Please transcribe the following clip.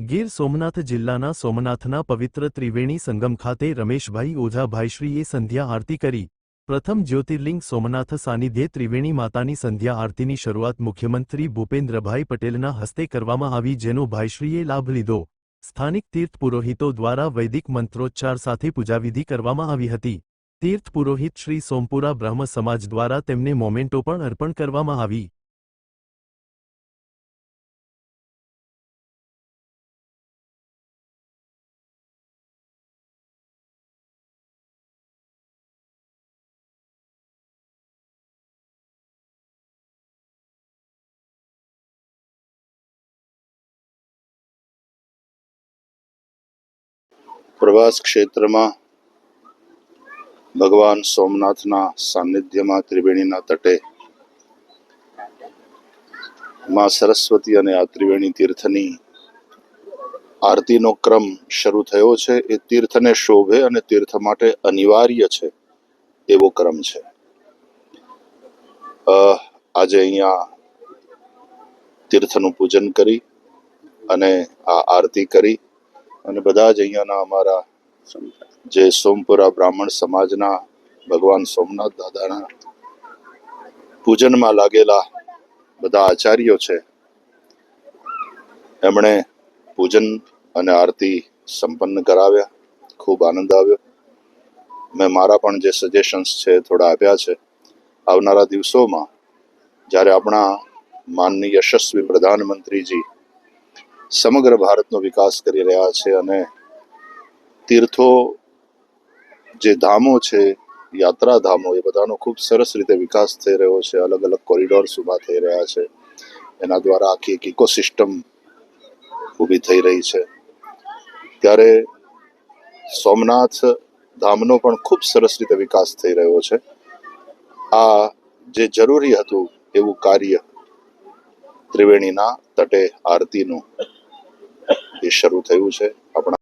ગીર સોમનાથ જિલ્લાના સોમનાથના પવિત્ર ત્રિવેણી સંગમ ખાતે રમેશભાઈ ઓઝાભાઈશ્રીએ સંધ્યા આરતી કરી. પ્રથમ જ્યોતિર્લિંગ સોમનાથ સાનિધ્યે ત્રિવેણી માતાની સંધ્યા આરતીની શરૂઆત મુખ્યમંત્રી ભૂપેન્દ્રભાઈ પટેલના હસ્તે કરવામાં આવી, જેનો ભાઈશ્રીએ લાભ લીધો. સ્થાનિક તીર્થ પુરોહિતો દ્વારા વૈદિક મંત્રોચ્ચાર સાથે પૂજાવિધિ કરવામાં આવી હતી. તીર્થ પુરોહિત શ્રી સોમપુરા બ્રહ્મ સમાજ દ્વારા તેમને મોમેન્ટો પણ અર્પણ કરવામાં આવી. પ્રવાસ ક્ષેત્રમાં ભગવાન સોમનાથના સાનિધ્યમાં ત્રિવેણીના તટે માં સરસ્વતી અને આ ત્રિવેણી તીર્થની આરતીનો ક્રમ શરૂ થયો છે. એ તીર્થને શોભે અને તીર્થ માટે અનિવાર્ય છે એવો ક્રમ છે. આજે અહીંયા તીર્થનું પૂજન કરી અને આ આરતી કરી અને બધા જ અહીંયાના અમારા જે સોમપુરા બ્રાહ્મણ સમાજના ભગવાન સોમનાથ દાદાના પૂજનમાં લાગેલા બધા આચાર્યો છે. એમણે પૂજન અને આરતી સંપન્ન કરાવ્યા. ખૂબ આનંદ આવ્યો. મેં મારા પણ જે સજેશન્સ છે થોડા આપ્યા છે. આવનારા દિવસોમાં જ્યારે આપણા માનની યશસ્વી પ્રધાનમંત્રીજી સમગ્ર ભારતનો વિકાસ કરી રહ્યા છે અને તીર્થો જે ધામો છે, યાત્રા ધામો, એ બધાનો ખૂબ સરસ રીતે વિકાસ થઈ રહ્યો છે. અલગ અલગ કોરિડોર્સ ઊભા થઈ રહ્યા છે. એના દ્વારા આખી એક ઇકોસિસ્ટમ ઊભી થઈ રહી છે. ત્યારે સોમનાથ ધામનો પણ ખૂબ સરસ રીતે વિકાસ થઈ રહ્યો છે. આ જે જરૂરી હતું એવું કાર્ય ત્રિવેણીના તટે આરતીનું એ શરૂ થયું છે. આપણા